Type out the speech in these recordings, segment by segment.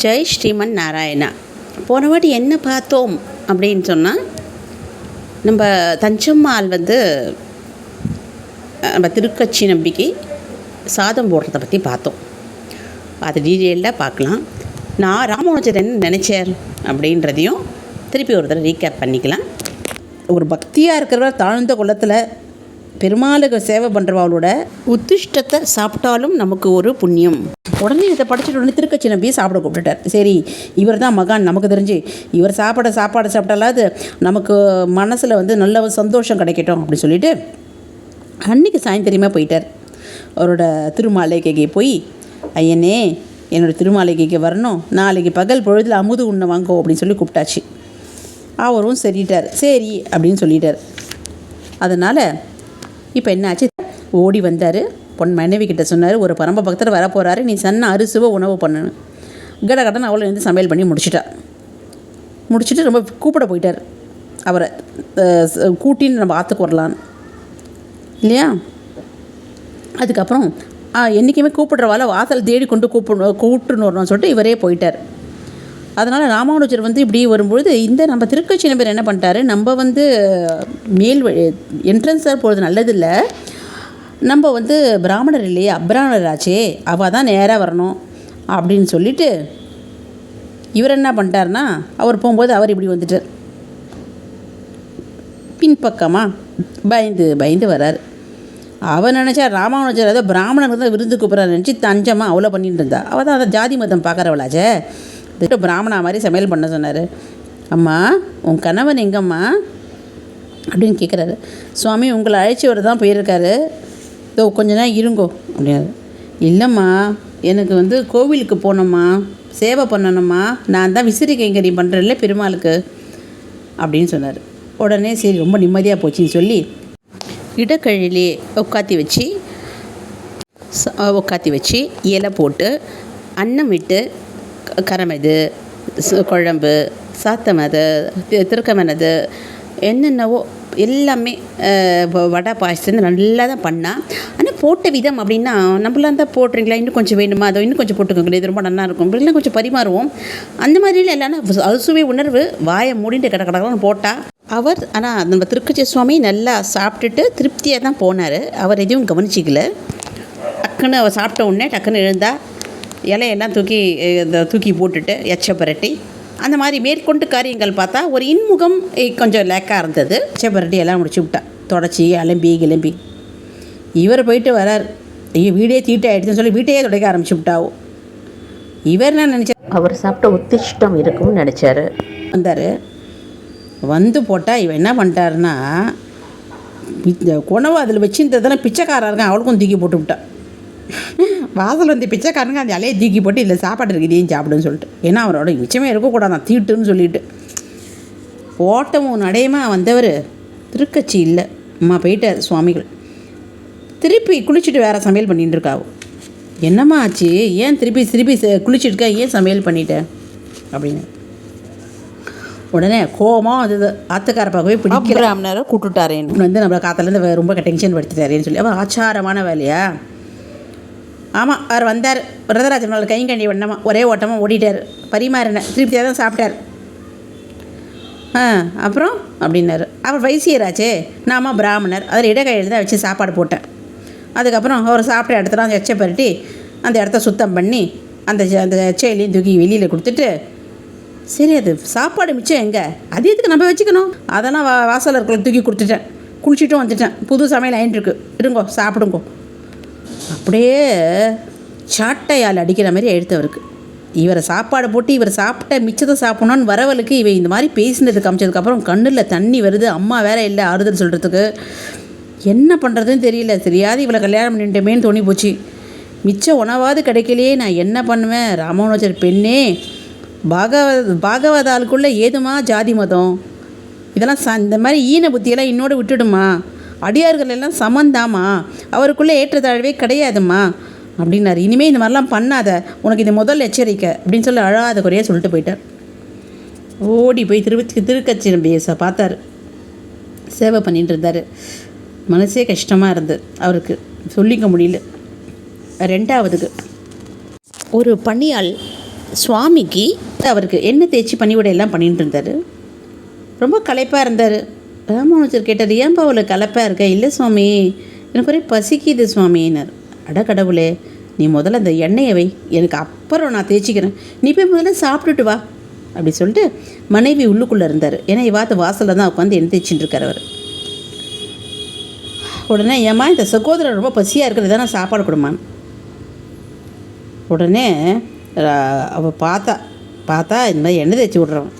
ஜெய் ஸ்ரீமன் நாராயணா. போன வாட்டி என்ன பார்த்தோம் அப்படின்னு சொன்னால் நம்ம தஞ்சம்மாள் வந்து நம்ம திருக்கட்சி நம்பிக்கை சாதம் போடுறத பற்றி பார்த்தோம். அது டீட்டெயில்டாக பார்க்கலாம். நான் ராமானுஜர் என்ன நினச்சார் அப்படின்றதையும் திருப்பி ஒரு தடவை ரீகேப் பண்ணிக்கலாம். ஒரு பக்தியாக இருக்கிறவர் தாழ்ந்த குலத்தில் பெருமாளுக்கு சேவை பண்ணுறவாளோட உத்திஷ்டத்தை சாப்பிட்டாலும் நமக்கு ஒரு புண்ணியம். உடனே இதை படிச்சுட்டு உடனே திருக்கச்சி நம்பியை சாப்பிட கூப்பிட்டுட்டார். சரி இவர் தான் மகான் நமக்கு தெரிஞ்சு. இவர் சாப்பிட சாப்பாடு சாப்பிட்டாலாவது நமக்கு மனசில் வந்து நல்ல ஒரு சந்தோஷம் கிடைக்கட்டும் அப்படின்னு சொல்லிட்டு அன்னைக்கு சாயந்தரியமாக போயிட்டார். அவரோட திருமாலைக்கைக்கு போய் ஐயனே என்னோடய திருமாலைக்கைக்கு வரணும். நாளைக்கு பகல் பொழுதில் அமுது உண்ண வாங்கோ அப்படின்னு சொல்லி கூப்பிட்டாச்சு. அவரும் சரிட்டார். சரி அப்படின்னு சொல்லிட்டார். அதனால் இப்போ என்னாச்சு? ஓடி வந்தார். பொன் மனைவி கிட்ட சொன்னார் ஒரு பரம பக்தர் வர போகிறாரு நீ சன்ன அரிசுவ உணவு பண்ணணும் கட கடன்னு அவளை வந்து சமையல் பண்ணி முடிச்சிட்டா. முடிச்சுட்டு ரொம்ப கூப்பிட போயிட்டார். அவரை கூட்டின்னு நம்ம ஆற்றுக்கு வரலான்னு. இல்லையா? அதுக்கப்புறம் என்றைக்குமே கூப்பிடுறவால வாசல் தேடி கொண்டு கூப்பிடணும் கூப்பிட்டுன்னு வரணும்னு சொல்லிட்டு இவரே போயிட்டார். அதனால் ராமானுஜர் வந்து இப்படி வரும்பொழுது இந்த நம்ம திருக்கட்சி நம்பர் என்ன பண்ணிட்டாரு? நம்ம வந்து மேல் என்ட்ரன்ஸாக போகிறது நல்லதில்லை. நம்ம வந்து பிராமணர் இல்லையே அப்ராமணராச்சே அவள் தான் நேராக வரணும் அப்படின்னு சொல்லிட்டு இவர் என்ன பண்ணிட்டாருன்னா அவர் போகும்போது அவர் இப்படி வந்துட்டார். பின்பக்கமாக பயந்து பயந்து வரார். அவன் நினச்சா ராமானுஜர் ஏதோ பிராமணர் தான் விருந்து கூப்பிட்றாரு நினச்சி தஞ்சமாக அவ்வளோ பண்ணிட்டு இருந்தா. அவள் தான் அதை ஜாதி மதம் பார்க்குறவளாச்சே. பார்த்து பிராமணா மாதிரி சமையல் பண்ண சொன்னார். அம்மா உன் கணவன் எங்கம்மா? அப்படின்னு கேட்குறாரு சுவாமி உங்களை அழைச்சி தான் போயிருக்காரு. இதோ கொஞ்ச நேரம் இருங்கோ அப்படின்னாரு. இல்லைம்மா எனக்கு வந்து கோவிலுக்கு போனோம்மா சேவை பண்ணணும்மா. நான் தான் விசிறி கைங்கறி பண்ணுறேன்ல பெருமாளுக்கு அப்படின்னு சொன்னார். உடனே சரி ரொம்ப நிம்மதியாக போச்சுன்னு சொல்லி இடக்கழிலே உட்காத்தி வச்சு உட்காத்தி வச்சு இலை போட்டு அன்னம் விட்டு கரமது குழம்பு சாத்தமது தி- திருக்கமனது என்னென்னவோ எல்லாமே வ- வடை பாயசம் நல்லா தான் பண்ணா. ஆனால் போட்ட விதம் அப்படின்னா நம்மளாம் தான் போட்டுறீங்களா? இன்னும் கொஞ்சம் வேணுமா? அதை இன்னும் கொஞ்சம் போட்டுக்கோங்களேன் இது ரொம்ப நல்லா இருக்கும். இப்படிலாம் கொஞ்சம் பரிமாறுவோம். அந்த மாதிரிலாம் இல்லைன்னா அறுசுவை உணர்வு வாயை மூடிட்டு கடை கிடக்கணும் போட்டால் அவர் ஆனால் நம்ம திருக்கச்சி சுவாமி நல்லா சாப்பிட்டுட்டு திருப்தியாக தான் போனார். அவர் எதையும் கவனிச்சிக்கல. டக்குன்னு அவர் சாப்பிட்ட உடனே டக்குன்னு எழுந்தால் இலையெல்லாம் தூக்கி இந்த தூக்கி போட்டுட்டு எச்ச புரட்டி அந்த மாதிரி மேற்கொண்டு காரியங்கள் பார்த்தா ஒரு இன்முகம் கொஞ்சம் லேக்காக இருந்தது. எச்ச புரட்டி எல்லாம் முடிச்சு விட்டா. தொடச்சி அலம்பி கிளம்பி. இவர் போயிட்டு வரார். ஐயோ வீடே தீட்டாயிடுச்சுன்னு சொல்லி வீட்டையே துடைக்க ஆரம்பிச்சு விட்டாவோ. இவர் என்ன நினச்சார் அவர் சாப்பிட்ட உத்திஷ்டம் இருக்கும்னு நினச்சாரு. வந்தார். வந்து போட்டால் இவன் என்ன பண்ணிட்டாருன்னா இந்த குணவு அதில் வச்சுருந்ததெல்லாம் பிச்சைக்காரன் இருக்கான். அவளுக்கும் தூக்கி போட்டு விட்டான் வாசல் வந்து பிச்சைக்காரனுங்க அந்த இலையை தூக்கி போட்டு இல்லை சாப்பாடு இருக்குது இதையும் சாப்பிடுன்னு சொல்லிட்டு. ஏன்னா அவரோட மிச்சமே இருக்கக்கூடாதான் தீட்டுன்னு சொல்லிட்டு. ஓட்டமும் நடையுமா வந்தவர்? திருக்கட்சி இல்லை. அம்மா போயிட்டார் சுவாமிகள். திருப்பி குளிச்சுட்டு வேறு சமையல் பண்ணிட்டு இருக்காவோ. என்னம்மா ஆச்சு? ஏன் திருப்பி திருப்பி குளிச்சுட்டு ஏன் சமையல் பண்ணிட்ட? அப்படின்னு. உடனே கோபமாக வந்தது. ஆத்துக்கார பார்க்கவே பிடிக்கல. பிராமணரை கூட்டுட்டாரேன்னு இவன் வந்து நம்மளை காத்தாலேருந்து ரொம்ப டென்ஷன் படுத்திட்டாரேன்னு சொல்லி. அவன் ஆச்சாரமான வேலையா? ஆமாம் அவர் வந்தார். வரதராஜன் மேலே கைங்கண்டி வண்ணமா ஒரே ஓட்டமாக ஓடிட்டார். பரிமாறின திருப்தியாக தான் சாப்பிட்டார். ஆ அப்புறம் அப்படின்னாரு. அவர் வைசியராச்சே நாம பிராமணர். அதில் இடக்கையில் தான் வச்சு சாப்பாடு போட்டேன். அதுக்கப்புறம் அவர் சாப்பிட்ட இடத்துல அந்த எச்சை பரட்டி அந்த இடத்த சுத்தம் பண்ணி அந்த அந்த எச்சையிலையும் தூக்கி வெளியில் கொடுத்துட்டு சரி அது சாப்பாடு மிச்சம் எங்கே? அது எதுக்கு நம்ம வச்சுக்கணும்? அதெல்லாம் வா வாசலில் இருக்கிற தூக்கி கொடுத்துட்டேன். குளிச்சுட்டும் வந்துட்டேன். புது சமையல் ஆயின்ட்டுருக்கு. இருங்கோ சாப்பிடுங்கோ. அப்படியே சாட்டையால் அடிக்கிற மாதிரி எழுத்தவருக்கு இவரை சாப்பாடு போட்டு இவர் சாப்பிட்ட மிச்சத்தை சாப்பிட்ணுன்னு வரவளுக்கு இவன் இந்த மாதிரி பேசினது காமிச்சதுக்கப்புறம் கண்ணில் தண்ணி வருது அம்மா வேற இல்லை ஆறுதல் சொல்கிறதுக்கு என்ன பண்ணுறதுன்னு தெரியல. தெரியாது இவளை கல்யாணம் பண்ணிட்டோமேன்னு தோணி போச்சு மிச்ச உணவாவது கிடைக்கலையே நான் என்ன பண்ணுவேன்? ராமானுஜர் பெண்ணே பாகவ பாகவதாளுக்குள்ளே ஏதுமா ஜாதி மதம்? இதெல்லாம் ச இந்த மாதிரி ஈன புத்தியெல்லாம் இன்னோட விட்டுடுமா? அடியார்கள் எல்லாம் சமந்தாமா? அவருக்குள்ளே ஏற்றத்தாழ்வே கிடையாதும்மா அப்படின்னாரு. இனிமேல் இந்த மாதிரிலாம் பண்ணாத. உனக்கு இது முதல் எச்சரிக்கை அப்படின்னு சொல்லி அழாத குறையாக சொல்லிட்டு போயிட்டார். ஓடி போய் திருவத்தி திருக்கச்சி நம்பியசை பார்த்தார். சேவை பண்ணிட்டு இருந்தார். மனசே கஷ்டமாக இருந்தது அவருக்கு. சொல்லிக்க முடியல. ரெண்டாவதுக்கு ஒரு பணியாள் சுவாமிக்கு அவருக்கு எண்ணெய் தேய்ச்சி பணிவிடை எல்லாம் பண்ணிட்டு இருந்தார். ரொம்ப களைப்பாக இருந்தார். ராமானுஜர் கேட்டார் ஏன்பா அவ்வளோ கலப்பாக இருக்க? இல்லை சுவாமி எனக்கு ஒரே பசிக்குது சுவாமின்னார் அட கடவுளே நீ முதல்ல அந்த எண்ணெயை வை. எனக்கு அப்புறம் நான் தேய்ச்சிக்கிறேன். நீ போய் முதல்ல சாப்பிட்டுட்டு வா. அப்படி சொல்லிட்டு மனைவி உள்ளுக்குள்ளே இருந்தார். ஏன்னா இவாத்து வாசலில் தான் உட்காந்து எண்ணெய் தேய்ச்சிட்டு இருக்கார் அவர். உடனே ஏம்மா இந்த சகோதரர் ரொம்ப பசியாக இருக்கிறது தானே சாப்பாடு கொடுமா உடனே அவள் பார்த்தா பார்த்தா இந்த மாதிரி எண்ணெய் தேய்ச்சி விட்றவன்.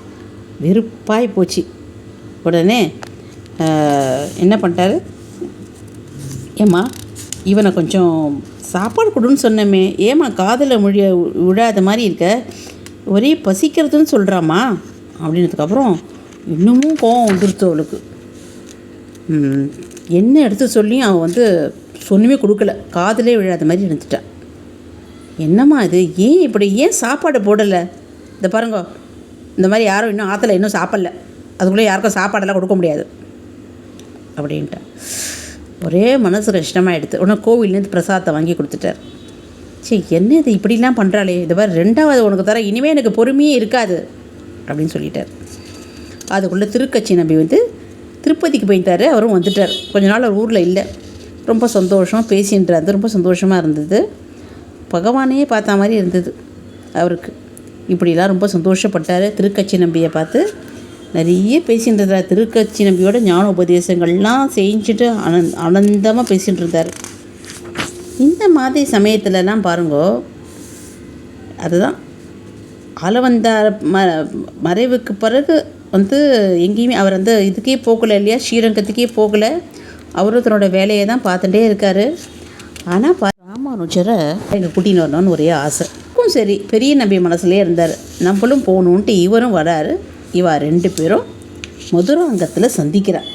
வெறுப்பாய் போச்சு. உடனே என்ன பண்ணிட்டாரு? ஏம்மா இவனை கொஞ்சம் சாப்பாடு கொடுன்னு சொன்னமே. ஏம்மா காதில் மொழிய விழாத மாதிரி இருக்க? ஒரே பசிக்கிறதுன்னு சொல்கிறாம்மா அப்படின்னதுக்கப்புறம் இன்னமும் கோவம் வந்துருச்சு அவளுக்கு. என்ன எடுத்து சொல்லியும் அவன் வந்து சொன்னுமே கொடுக்கல. காதலே விழாத மாதிரி இருந்துட்டான் என்னம்மா இது? ஏன் இப்படி ஏன் சாப்பாடு போடலை? இந்த பாருங்க இந்த மாதிரி யாரும் இன்னும் ஆற்றுல இன்னும் சாப்பிடல. அதுக்குள்ளே யாருக்கும் சாப்பாடெல்லாம் கொடுக்க முடியாது. அப்படின்ட்டு. ஒரே மனசு கஷ்டமாகிடுது உடனே கோவில்லேருந்து பிரசாதத்தை வாங்கி கொடுத்துட்டார். சரி என்ன இது இப்படிலாம் பண்ணுறாளே இது மாதிரி ரெண்டாவது உனக்கு தர இனிமேல் எனக்கு பொறுமையே இருக்காது. அப்படின்னு சொல்லிட்டார். அதுக்குள்ளே திருக்கட்சி நம்பி வந்து திருப்பதிக்கு போயிட்டார் அவரும் வந்துட்டார். கொஞ்ச நாள் அவர் ஊரில் இல்லை. ரொம்ப சந்தோஷம் பேசின்றாரு. ரொம்ப சந்தோஷமாக இருந்தது. பகவானையே பார்த்த மாதிரி இருந்தது அவருக்கு. இப்படிலாம் ரொம்ப சந்தோஷப்பட்டார். திருக்கட்சி நம்பியை பார்த்து நிறைய பேசிகிட்டு இருந்தார் திருக்கட்சி நம்பியோட ஞான உபதேசங்கள்லாம் செஞ்சுட்டு அனந் ஆனந்தமாக பேசிகிட்டு இருந்தார் இந்த மாதிரி சமயத்துலலாம் பாருங்கோ அதுதான். ஆலவந்தார் ம மறைவுக்கு பிறகு வந்து எங்கேயுமே அவர் வந்து இதுக்கே போகலை இல்லையா? ஸ்ரீரங்கத்துக்கே போகலை. அவரும் தன்னோட வேலையை தான் பார்த்துட்டே இருக்கார். ஆனால் பா ராமானுஜரை எங்கள் கூட்டின்னு வரணும்னு ஒரே ஆசை. சரி பெரிய நம்பி மனசுலேயே இருந்தார். நம்மளும் போகணுன்ட்டு இவரும் வராரு. இவா ரெண்டு பேரும் மதுராங்கத்தில் சந்திக்கிறார்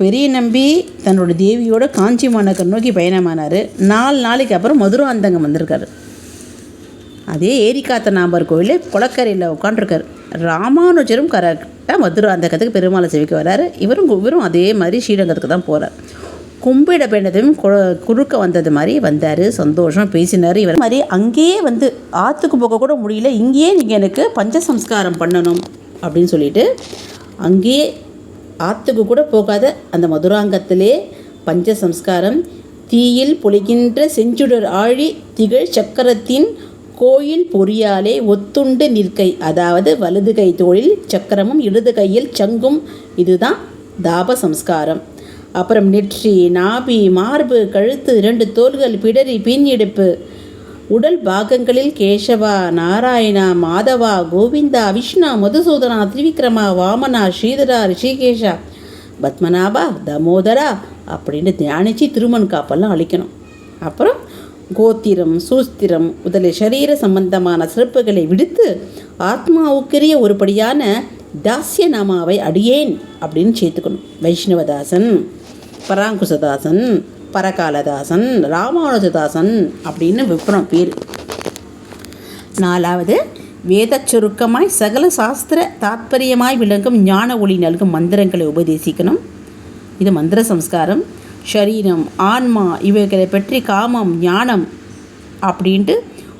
பெரிய நம்பி தன்னோட தேவியோட காஞ்சி மாநகர் நோக்கி பயணமானார். நாலு நாளைக்கு அப்புறம் மதுராந்தகம் வந்திருக்காரு. அதே ஏரிக்காத்த நாம்பர் கோயில் குளக்கரையில் உட்காண்ட்ருக்காரு ராமானுஜரும் கரெக்டாக மதுராந்தகத்துக்கு பெருமாளை செவிக்க வர்றாரு இவரும் இவரும் அதே மாதிரி ஸ்ரீரங்கத்துக்கு தான் போகிறார் கும்பிட பெண்ணதும் குறுக்க வந்தது மாதிரி வந்தார். சந்தோஷம் பேசினார். இவர் மாதிரி அங்கேயே வந்து ஆற்றுக்கு போக கூட முடியல. இங்கேயே நீங்கள் எனக்கு பஞ்சசம்ஸ்காரம் பண்ணணும். அப்படின்னு சொல்லிட்டு அங்கேயே ஆற்றுக்கு கூட போகாத அந்த மதுராங்கத்திலே பஞ்ச சம்ஸ்காரம் தீயில் பொழிகின்ற செஞ்சுடர் ஆழி திகழ் சக்கரத்தின் கோயில் பொறியாலே ஒத்துண்டு நிற்கை. அதாவது வலது கை தோளில் சக்கரமும் இடது கையில் சங்கும். இதுதான் தாப சம்ஸ்காரம். அப்புறம் நெற்றி நாபி மார்பு கழுத்து இரண்டு தோள்கள் பிடரி பின்னிடுப்பு உடல் பாகங்களில் கேசவா நாராயணா மாதவா கோவிந்தா விஷ்ணா மதுசூதனா திரிவிக்ரமா வாமனா ஸ்ரீதரா ரிஷிகேஷா பத்மநாபா தமோதரா அப்படின்னு தியானித்து திருமண் காப்பெல்லாம் அழிக்கணும். அப்புறம் கோத்திரம் சூஸ்திரம் முதலிய சரீர சம்பந்தமான சிறப்புகளை விடுத்து ஆத்மாவுக்குரிய ஒருபடியான தாஸ்ய நாமாவை அடியேன் அப்படின்னு சேர்த்துக்கணும். வைஷ்ணவதாசன் பராங்குசதாசன் பரகாலதாசன் ராமானுஜதாசன் அப்படின்னு விப்ரம் பேர். நாலாவது வேதச் சுருக்கமாய் சகல சாஸ்திர தாத்பரியமாய் விளங்கும் ஞான ஒளி நல்கும் மந்திரங்களை உபதேசிக்கணும். இது மந்திர சம்ஸ்காரம். ஷரீரம் ஆன்மா இவைகளை பற்றி காமம் ஞானம் அப்படின்ட்டு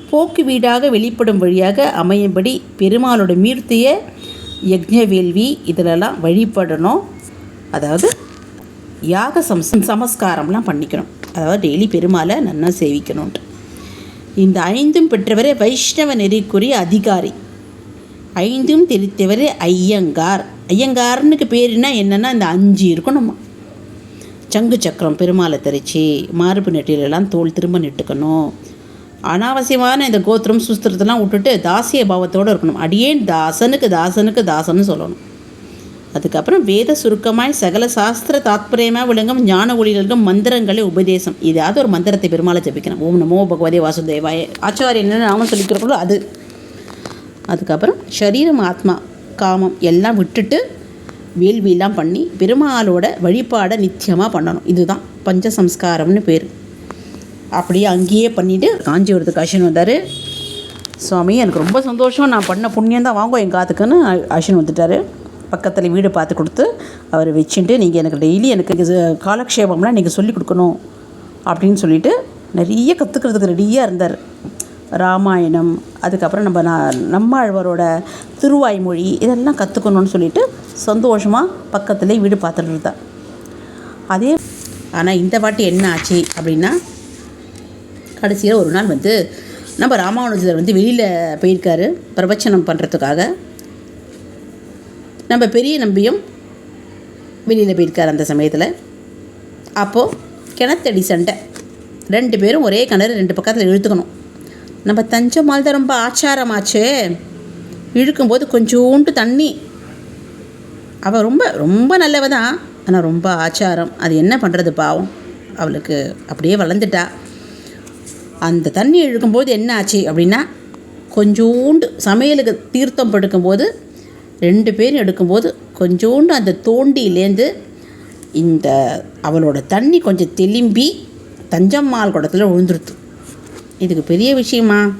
போக்கு வீடாக வெளிப்படும் வழியாக அமையும்படி பெருமாளோட மீர்த்திய யக்ஞ வேள்வி இதிலெல்லாம் வழிபடணும். அதாவது யாக சம்ஸ் சமஸ்காரம்லாம் பண்ணிக்கணும். அதாவது டெய்லி பெருமாளை நன்னா சேவிக்கணுன்ட்டு இந்த ஐந்தும் பெற்றவரே வைஷ்ணவ நெறிக்குரிய அதிகாரி. ஐந்தும் தெரித்தவரே ஐயங்கார். ஐயங்கார்னுக்கு பேருனா என்னென்னா இந்த அஞ்சு இருக்கணும் சங்கு சக்கரம் பெருமாளை தெரிச்சு மார்பு நெட்டிலெல்லாம் தோல் திரும்ப நெட்டுக்கணும். அனாவசியமான இந்த கோத்திரம் சுஸ்திரத்தெல்லாம் விட்டுட்டு தாசிய பாவத்தோடு இருக்கணும். அடியேன் தாசனுக்கு தாசனுக்கு தாசன்னு சொல்லணும். அதுக்கப்புறம் வேத சுருக்கமாய் சகல சாஸ்திர தாத்பரியமாக விளங்கும் ஞான ஒளிகளுக்கும் மந்திரங்களை உபதேசம். ஏதாவது ஒரு மந்திரத்தை பெருமாளை ஜபிக்கணும். ஓம் நமோ பகவதே வாசுதேவாய. ஆச்சாரிய என்ன நாமம் சொல்லிக்கிறோங்களோ அது. அதுக்கப்புறம் சரீரம் ஆத்மா காமம் எல்லாம் விட்டுட்டு வேள்வியெல்லாம் பண்ணி பெருமாளோட வழிபாடை நித்தியமாக பண்ணணும். இதுதான் பஞ்ச சம்ஸ்காரம்னு பேர். அப்படியே அங்கேயே பண்ணிவிட்டு காஞ்சிபுரத்துக்கு அஷன் வந்தார். சுவாமி எனக்கு ரொம்ப சந்தோஷம். நான் பண்ண புண்ணியம் தான் வாங்குவோம் எங்கள் காத்துக்குன்னு அஷன் வந்துட்டார். பக்கத்தில் வீடு பார்த்து கொடுத்து அவர் வச்சுட்டு நீங்கள் எனக்கு டெய்லி எனக்கு காலக்ஷேபம்லாம் நீங்கள் சொல்லிக் கொடுக்கணும் அப்படின்னு சொல்லிட்டு நிறைய கற்றுக்கிறதுக்கு ரெடியாக இருந்தார். ராமாயணம் அதுக்கப்புறம் நம்ம நான் நம்மாழ்வாரோட திருவாய்மொழி இதெல்லாம் கற்றுக்கணும்னு சொல்லிட்டு சந்தோஷமாக பக்கத்துலேயே வீடு பார்த்துட்டு இருந்தார். அதே ஆனால் இந்த வாட்டி என்ன ஆச்சு அப்படின்னா கடைசியில் ஒரு நாள் வந்து நம்ம ராமானுஜர் வந்து வெளியில் போயிருக்காரு பிரவச்சனம் பண்ணுறதுக்காக நம்ம பெரிய நம்பியும் வெளியில் போயிருக்கார் அந்த சமயத்தில். அப்போது கிணத்தடி சண்டை. ரெண்டு பேரும் ஒரே கிணறு ரெண்டு பக்கத்தில் இழுத்துக்கணும். நம்ம தஞ்சமால் தான் ரொம்ப ஆச்சாரமாச்சு. இழுக்கும்போது கொஞ்சோண்டு தண்ணி. அவள் ரொம்ப ரொம்ப நல்லவ தான் ஆனால் ரொம்ப ஆச்சாரம். அது என்ன பண்ணுறது பாவம். அவளுக்கு அப்படியே வளர்ந்துட்டா. அந்த தண்ணி இழுக்கும்போது என்ன ஆச்சு அப்படின்னா கொஞ்சோண்டு சமையலுக்கு தீர்த்தம் படுக்கும்போது ரெண்டு பேரும் எடுக்கும்போது கொஞ்சோண்டு அந்த தோண்டியிலேருந்து இந்த அவளோட தண்ணி கொஞ்சம் தெளிம்பி தஞ்சம்மாள் குடத்தில் விழுந்துருத்து இதுக்கு பெரிய விஷயமா?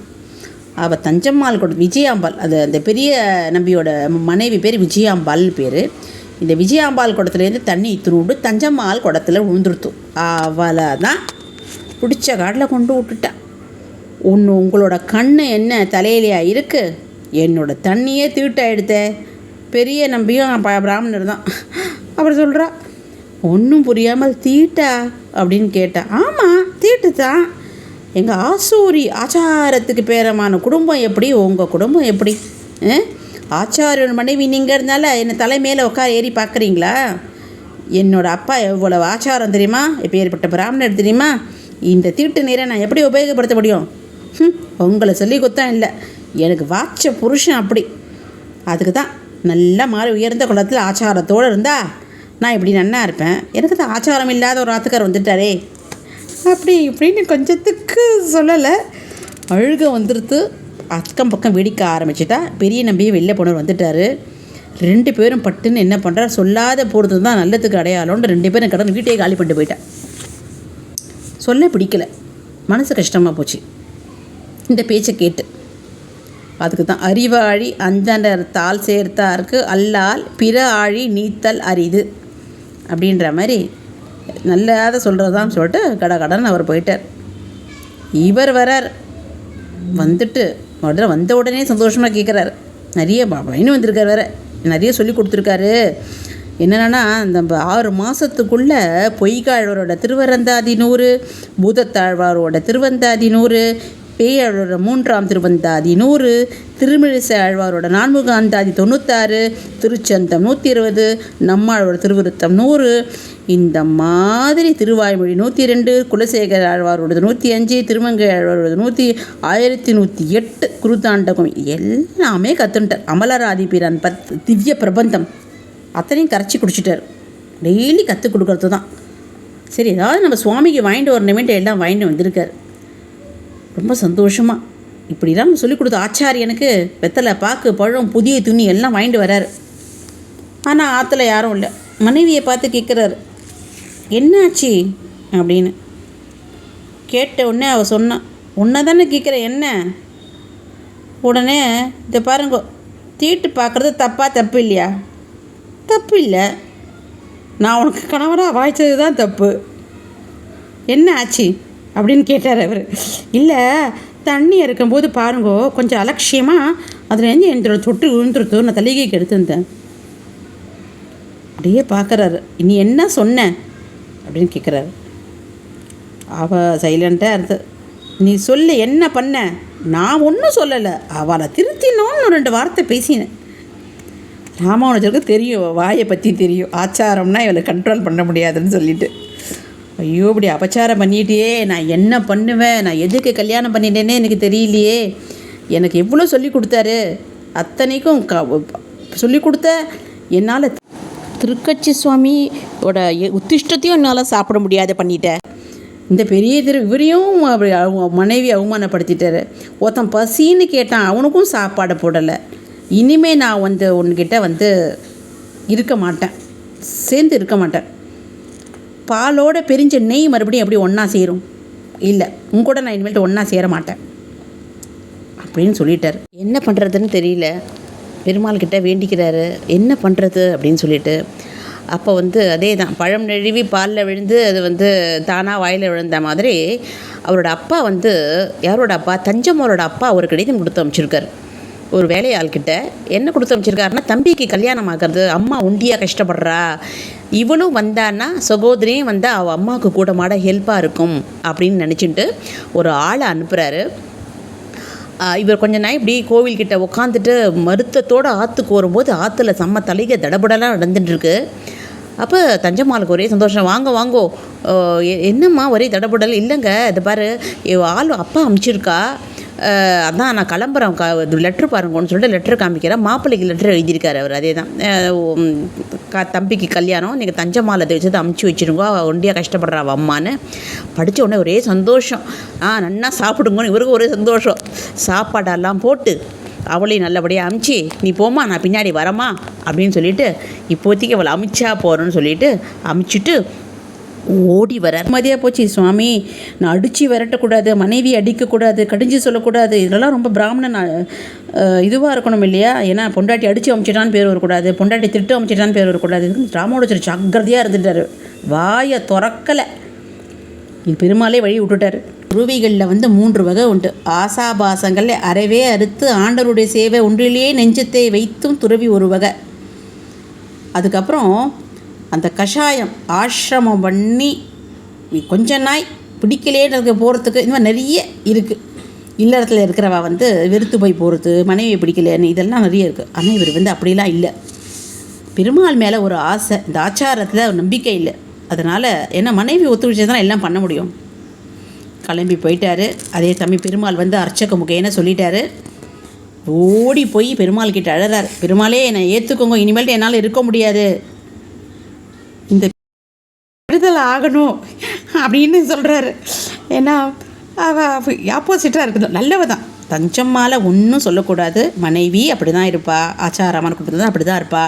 அவள் தஞ்சம்மாள் குடம் விஜயாம்பாள் அது அந்த பெரிய நம்பியோட மனைவி பேர் விஜயாம்பாள் பேர். இந்த விஜயாம்பாள் குடத்துலேருந்து தண்ணி இத்துணுண்டு தஞ்சம்மாள் குடத்தில் விழுந்துருத்து அவளை தான் பிடிச்ச காட்டில் கொண்டு விட்டுட்டா. ஒன்று உங்களோட கண் என்ன தலையிலையா இருக்குது என்னோடய தண்ணியே தீட்டா பெரிய நம்பியும் பிராமணர் தான். அப்புறம் சொல்கிறா ஒன்றும் புரியாமல் தீட்டா? அப்படின்னு கேட்டா ஆமாம் தீட்டு தான். எங்கள் ஆசூரி ஆச்சாரத்துக்கு பேரமான குடும்பம் எப்படி? உங்கள் குடும்பம் எப்படி? ஆச்சாரியன் மனைவி நீங்கள் இருந்தால என்னை தலை மேலே உட்கார ஏறி பார்க்குறீங்களா? என்னோடய அப்பா எவ்வளவு ஆச்சாரம் தெரியுமா? இப்போ ஏற்பட்ட பிராமணர் தெரியுமா? இந்த தீட்டு நீரை நான் எப்படி உபயோகப்படுத்த முடியும்? உங்களை சொல்லி கொத்தான் இல்லை. எனக்கு வாச்ச புருஷன் அப்படி. அதுக்கு தான் நல்லா மாதிரி உயர்ந்த குளத்தில் ஆச்சாரத்தோடு இருந்தா நான் இப்படி நன்னா இருப்பேன். எனக்கு தான் ஆச்சாரம் இல்லாத ஒரு ஆத்துக்கார் வந்துட்டாரே. அப்படி இப்படின்னு கொஞ்சத்துக்கு சொல்லலை. அழுக வந்துடுத்து அக்கம் பக்கம் வெடிக்க ஆரம்பிச்சிட்டா. பெரிய நம்பியும் வெளில போனவர் வந்துட்டாரு. ரெண்டு பேரும் பட்டுன்னு என்ன பண்ணுறாரு சொல்லாத போகிறது தான் நல்லதுக்கு அடையாளம்னு ரெண்டு பேரும் கடன் வீட்டையே காலி பண்ணிட்டு போயிட்டேன் சொல்ல பிடிக்கல. மனசு கஷ்டமாக போச்சு. இந்த பேச்சை கேட்டு. அதுக்கு தான் அறிவாழி அந்தனர் தாள் சேர்த்தார்க்கு அல்லால் பிற ஆழி நீத்தல் அரிது. அப்படின்ற மாதிரி நல்லாத சொல்கிறதான்னு சொல்லிட்டு கட கடன் அவர் போயிட்டார். இவர் வரார். வந்துட்டு முதல்ல வந்த உடனே சந்தோஷமாக கேட்குறாரு நிறைய பயணம் வந்திருக்கார் வேற. நிறைய சொல்லி கொடுத்துருக்காரு. என்னென்னா இந்த ஆறு மாதத்துக்குள்ளே பொய்காழ்வரோட திருவரந்தாதி நூறு பூதத்தாழ்வாரோட திருவந்தாதி நூறு பேயாழ்வாரோட மூன்றாம் திருவந்தாதி நூறு திருமிழிசை ஆழ்வாரோட நான்முகாந்தாதி தொண்ணூத்தாறு திருச்சந்தம் நூற்றி இருபது நம்மாழ்வாரோட திருவிருத்தம் நூறு இந்த மாதிரி திருவாய்மொழி நூற்றி ரெண்டு குலசேகர ஆழ்வாரோடது நூற்றி அஞ்சு திருமங்கை ஆழ்வாரோடது நூற்றி ஆயிரத்தி நூற்றி எட்டு குருத்தாண்டகம் எல்லாமே கற்றுன்ட்டார் அமலராதிபிரான் பத் திவ்ய பிரபந்தம். அத்தனையும் கரைச்சி குடிச்சிட்டார். டெய்லி கற்றுக் கொடுக்கறது தான் சரி ஏதாவது நம்ம சுவாமிக்கு வாங்கிட்டு வரணுமேட்டு எல்லாம் வாங்கிட்டு வந்திருக்கார். ரொம்ப சந்தோஷமாக இப்படிலாம் சொல்லிக் கொடுத்த ஆச்சாரியனுக்கு வெத்தலை பாக்கு பழம் புதிய துணி எல்லாம் வாங்கிட்டு வராரு. ஆனால் ஆற்றுல யாரும் இல்லை. மனைவியை பார்த்து கேட்குறாரு என்னாச்சு? அப்படின்னு. கேட்ட உடனே அவள் சொன்னான் உன்னை தானே கேட்குற என்ன? உடனே இதை பாருங்க தீட்டு பார்க்குறது தப்பாக தப்பு இல்லையா? தப்பு இல்லை. நான் உனக்கு கணவராக வாய்ச்சது தான் தப்பு. என்ன ஆச்சு? அப்படின்னு கேட்டார் அவர். இல்லை தண்ணி இருக்கும்போது பாருங்கோ கொஞ்சம் அலட்சியமாக அதுலேருந்து என்னோட தொட்டு விழுந்துருத்தோ நான் தலிகைக்கு எடுத்திருந்தேன். அப்படியே பார்க்குறாரு. நீ என்ன சொன்ன அப்படின்னு கேட்குறாரு. அவ சைலண்ட்டாக இருந்து நீ சொல்லு என்ன பண்ண? நான் ஒன்றும் சொல்லலை. அவளை திருத்தினோன்னு ரெண்டு வார்த்தை பேசினேன். ராமானுஜருக்கு தெரியும் வாயை பற்றி தெரியும். ஆச்சாரம்னா இவளை கண்ட்ரோல் பண்ண முடியாதுன்னு சொல்லிட்டு. ஐயோ இப்படி அபச்சாரம் பண்ணிட்டியே நான் என்ன பண்ணுவேன்? நான் எதுக்கு கல்யாணம் பண்ணிட்டேனே எனக்கு தெரியலையே. எனக்கு எவ்வளோ சொல்லி கொடுத்தாரு? அத்தனைக்கும் க சொல்லி கொடுத்த என்னால் திருக்கட்சி சுவாமியோட எ- உத்திஷ்டத்தையும் என்னால் சாப்பிட முடியாத பண்ணிட்டேன். இந்த பெரிய திரு இவரையும் அப்படி அவங்க மனைவி அவமானப்படுத்திட்டாரு. ஒருத்தன் பசின்னு கேட்டான் அவனுக்கும் சாப்பாடு போடலை. இனிமேல் நான் வந்து உன்கிட்ட வந்து இருக்க மாட்டேன். சேர்ந்து இருக்க மாட்டேன். பாலோட பிரிஞ்ச நெய் மறுபடியும் எப்படி ஒன்றா சேரும்? இல்லை உன் கூட நான் இனிமேல்ட்டு ஒன்றா சேர மாட்டேன். அப்படின்னு சொல்லிட்டார். என்ன பண்ணுறதுன்னு தெரியல. பெருமாள் கிட்ட வேண்டிக்கிறாரு. என்ன பண்ணுறது அப்படின்னு சொல்லிட்டு. அப்போ வந்து அதே தான் பழம் நழுவி பாலில் விழுந்து அது வந்து தானாக வாயில் விழுந்த மாதிரி அவரோட அப்பா வந்து யாரோட அப்பா? தஞ்சமோரோட அப்பா ஒரு கடிதம் கொடுத்து அமைச்சிருக்காரு ஒரு வேலையாள்கிட்ட. என்ன கொடுத்து அமைச்சிருக்காருன்னா தம்பிக்கு கல்யாணம் ஆகிறது. அம்மா ஒண்டியாக கஷ்டப்படுறா. இவளும் வந்தான்னா சகோதரியும் வந்தால் அவள் அம்மாவுக்கு கூட மாட ஹெல்ப்பாக இருக்கும் அப்படின்னு நினச்சிட்டு ஒரு ஆளை அனுப்புகிறாரு இவர் கொஞ்ச நாள் இப்படி கோவில்கிட்ட உட்காந்துட்டு மருத்தத்தோடு ஆற்றுக்கு வரும்போது ஆற்றுல செம்ம தலைக தடபடலாம் நடந்துட்டுருக்கு. அப்போ தஞ்சம்மாளுக்கு ஒரே சந்தோஷம். வாங்க வாங்கோ. என்னம்மா ஒரே தடபடல்? இல்லைங்க. இது பாரு ஆள் அப்பா அமுச்சிருக்கா. அதான் நான் கிளம்புறேன். க லெட்ரு பாருங்கன்னு சொல்லிட்டு லெட்ரு காமிக்கிறேன். மாப்பிள்ளைக்கு லெட்ரு எழுதியிருக்காரு அவர். அதே தான் க தம்பிக்கு கல்யாணம். நீங்கள் தஞ்சம்மாவில் அதை வச்சு அமுச்சு வச்சுருங்கோ. அவள் ஒண்டியாக கஷ்டப்படுறா அவ அம்மான்னு. படித்த உடனே ஒரே சந்தோஷம். ஆ நன்னா சாப்பிடுங்கன்னு இவருக்கு ஒரே சந்தோஷம். சாப்பாடெல்லாம் போட்டு அவளையும் நல்லபடியாக அமுச்சு நீ போமா நான் பின்னாடி வரமா அப்படின்னு சொல்லிட்டு இப்போதைக்கு அவளை அமிச்சா போகிறேன்னு சொல்லிட்டு அமுச்சுட்டு ஓடி வர மதியாக போச்சு. சுவாமி நான் அடித்து விரட்டக்கூடாது மனைவி அடிக்கக்கூடாது கடிஞ்சு சொல்லக்கூடாது இதெல்லாம் ரொம்ப பிராமணன் இதுவாக இருக்கணும் இல்லையா? ஏன்னா பொண்டாட்டி அடித்து அமிச்சிட்டான்னு பேர் வரக்கூடாது பொண்டாட்டி திட்டு அமைச்சிட்டான்னு பேர் வரக்கூடாது. ராமோடச்சர் ஜாக்கிரதையாக இருந்துட்டார். வாயை திறக்கலை. இது பெருமாளே வழி விட்டுட்டார். துருவிகளில் வந்து மூன்று வகை உண்டு. ஆசாபாசங்களை அறவே அறுத்து ஆண்டவருடைய சேவை ஒன்றிலேயே நெஞ்சத்தை வைத்தும் துறவி ஒரு வகை. அதுக்கப்புறம் அந்த கஷாயம் ஆசிரமம் பண்ணி கொஞ்ச நாய் பிடிக்கலேன்னு போகிறதுக்கு இந்த மாதிரி நிறைய இருக்குது இல்லறத்தில் இருக்கிறவ வந்து வெறுத்து போய் போகிறது மனைவி பிடிக்கலன்னு இதெல்லாம் நிறைய இருக்குது ஆனால் இவர் வந்து அப்படிலாம் இல்லை. பெருமாள் மேலே ஒரு ஆசை இந்த ஆச்சாரத்தில் ஒரு நம்பிக்கை இல்லை. அதனால் ஏன்னா மனைவி ஒத்துழைச்சு தான் எல்லாம் பண்ண முடியும். கிளம்பி போயிட்டாரு. அதே தம்பி பெருமாள் வந்து அர்ச்சக முகையன்னு சொல்லிட்டாரு. ஓடி போய் பெருமாள் கிட்ட அழறார். பெருமாளே என்னை ஏற்றுக்கோங்க இனிமேல்ட்டு என்னால் இருக்க முடியாது. விடுதலை ஆகணும் அப்படின்னு சொல்கிறாரு ஏன்னா அவ ஆப்போசிட்டாக இருக்குது. நல்லவ தான் தஞ்சம்மால ஒன்றும் சொல்லக்கூடாது. மனைவி அப்படி தான் இருப்பா. ஆச்சாரமான குடும்பத்தில் தான் அப்படி தான் இருப்பா.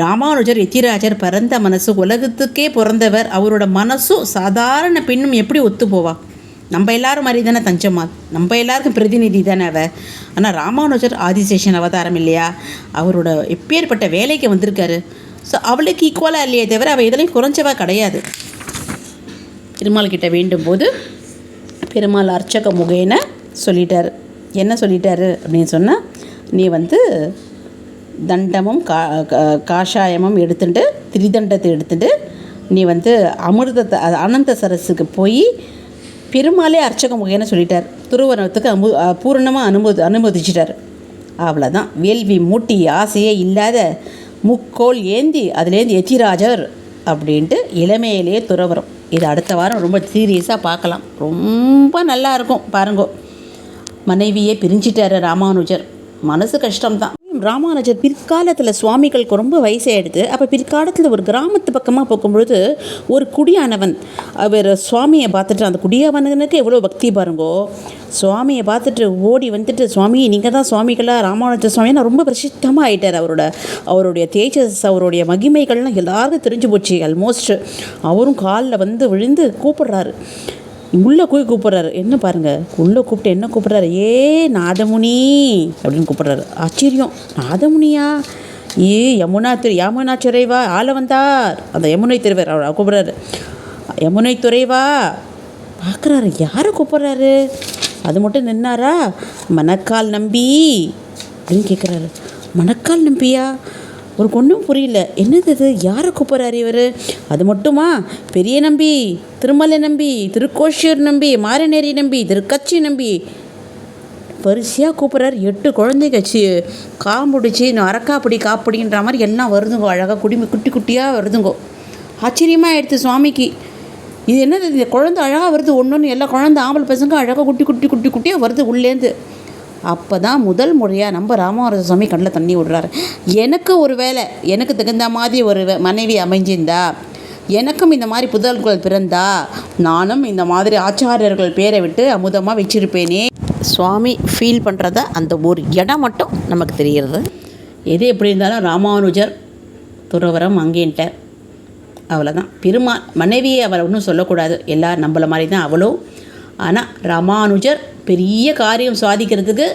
ராமானுஜர் எத்திராஜர் பிறந்த மனசு உலகத்துக்கே பிறந்தவர். அவரோட மனசும் சாதாரண பெண்ணும் எப்படி ஒத்து போவா? நம்ம எல்லாரும் மாதிரி தானே தஞ்சம்மாள் நம்ம எல்லாருக்கும் பிரதிநிதி தானே அவ? ஆனால் ராமானுஜர் ஆதிசேஷன் அவதாரம் இல்லையா? அவரோட எப்பேற்பட்ட வேலைக்கு வந்திருக்காரு. ஸோ அவளுக்கு ஈக்குவலாக இல்லையே தவிர அவள் எதுலையும் குறைஞ்சவா கிடையாது. பெருமாள் கிட்ட வேண்டும் போது பெருமாள் அர்ச்சக முகேன சொல்லிட்டார். என்ன சொல்லிட்டாரு அப்படின்னு சொன்னால் நீ வந்து தண்டமும் கா காஷாயமும் எடுத்துட்டு திரிதண்டத்தை எடுத்துட்டு நீ வந்து அமிர்தத்தை அனந்த சரஸுக்கு போய் பெருமாளே அர்ச்சக முகேன சொல்லிட்டார். துருவனத்துக்கு அமு பூரணமாக அனுமதி அனுமதிச்சிட்டார். அவ்வளோதான் வேள்வி மூட்டி ஆசையே இல்லாத முக்கோல் ஏந்தி அதுலேருந்து எத்திராஜர் அப்படின்ட்டு இளமையிலேயே துறவரம். இது அடுத்த வாரம் ரொம்ப சீரியஸாக பார்க்கலாம். ரொம்ப நல்லா இருக்கும். பாருங்கோ. மனைவியே பிரிஞ்சிட்டாரு ராமானுஜர். மனசு கஷ்டம்தான். ராமானுஜர் பிற்காலத்தில் சுவாமிகளுக்கு ரொம்ப வயசாயிடுது. அப்போ பிற்காலத்தில் ஒரு கிராமத்து பக்கமாக போகும்பொழுது ஒரு குடியானவன் அவர் சுவாமியை பார்த்துட்டு அந்த குடியானவனுக்கு எவ்வளோ பக்தி பாருங்கோ. சுவாமியை பார்த்துட்டு ஓடி வந்துட்டு சுவாமி நீங்கள் தான் சுவாமிகளாக ராமானுஜர் சுவாமினா ரொம்ப பிரசித்தமாக ஆயிட்டார் அவரோட அவருடைய தேஜஸ் அவருடைய மகிமைகள்லாம் எல்லாருக்கும் தெரிஞ்சு போச்சு ஆல்மோஸ்ட் அவரும் காலில் வந்து விழுந்து கூப்பிடுறாரு. உள்ளே போய் கூப்பிட்றாரு. என்ன பாருங்க? உள்ளே கூப்பிட்டு என்ன கூப்பிட்றாரு? ஏ நாதமுனி. அப்படின்னு கூப்பிட்றாரு. ஆச்சரியம். நாதமுனியா? ஏ யமுனா திரு யமுனா துறைவா ஆள வந்தார் அந்த யமுனை திருவர் அவர் கூப்பிட்றாரு. யமுனை துறைவா? பார்க்குறாரு. யாரை கூப்பிட்றாரு? அது மட்டும் நின்னாரா? மணக்கால் நம்பி. அப்படின்னு கேட்குறாரு. மணக்கால் நம்பியா? உனக்கு ஒன்றும் புரியல. என்னது இது? யாரை கூப்பிட்றாரு இவர்? அது மட்டுமா? பெரிய நம்பி திருமலை நம்பி திருக்கோஷியூர் நம்பி மாரநேரி நம்பி திருக்கச்சி நம்பி. வரிசையாக கூப்பிட்றாரு. எட்டு குழந்தைங்க சி காம்புடிச்சு இன்னும் அரக்காப்பிடி காப்பிடின்ற மாதிரி எல்லாம் வருதுங்கோ. அழகாக குடிமி குட்டி குட்டியாக வருதுங்கோ. ஆச்சரியமாக எடுத்து சுவாமிக்கு. இது என்னது? இந்த குழந்தை அழகாக வருது. ஒன்று ஒன்று எல்லா குழந்தை ஆம்பளை பசங்க அழகாக குட்டி குட்டி குட்டி குட்டியாக வருது உள்ளேருந்து அப்போ தான் முதல் முறையாக நம்ம ராமவரத சுவாமி கண்ணில் தண்ணி விடுறாரு. எனக்கு ஒரு வேலை எனக்கு தகுந்த மாதிரி ஒரு மனைவி அமைஞ்சிருந்தா எனக்கும் இந்த மாதிரி புதல்கள் பிறந்தா நானும் இந்த மாதிரி ஆச்சாரியர்கள் பேரை விட்டு அமுதமாக வச்சிருப்பேனே. சுவாமி ஃபீல் பண்ணுறத அந்த ஒரு இடம் மட்டும் நமக்கு தெரிகிறது. எது எப்படி இருந்தாலும் ராமானுஜர் துறவரம் அங்கேன்ட்டார் அவ்வளோதான் பெருமா மனைவியை அவரை ஒன்றும் சொல்லக்கூடாது. எல்லாரும் நம்மள மாதிரி தான் அவளும். ஆனால் ராமானுஜர் பெரிய காரியம் சாதிக்கிறதுக்கு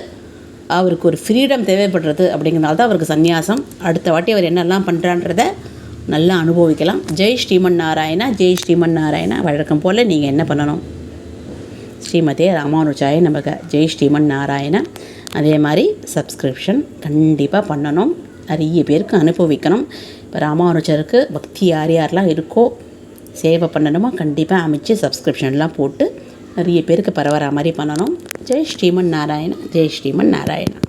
அவருக்கு ஒரு ஃப்ரீடம் தேவைப்படுறது அப்படிங்கிறனால தான் அவருக்கு சந்நியாசம். அடுத்த வாட்டி அவர் என்னெல்லாம் பண்ணுறான்றத நல்லா அனுபவிக்கலாம். ஜெய் ஸ்ரீமன் நாராயணா ஜெய் ஸ்ரீமன் நாராயணா வழக்கம் போல் நீங்கள் என்ன பண்ணணும்? ஸ்ரீமதே ராமானுஜாய நமக்கு ஜெய் ஸ்ரீமன் நாராயணா அதே மாதிரி சப்ஸ்கிரிப்ஷன் கண்டிப்பாக பண்ணணும். நிறைய பேருக்கு அனுபவிக்கணும். இப்போ ராமானுஜருக்கு பக்தி யார் யாரெல்லாம் இருக்கோ சேவை பண்ணணுமோ கண்டிப்பாக அமைச்சு சப்ஸ்கிரிப்ஷன்லாம் போட்டு நிறைய பேருக்கு பரவற மாதிரி பண்ணணும். ஜெய் ஸ்ரீமன் நாராயண ஜெய் ஸ்ரீமன் நாராயணன்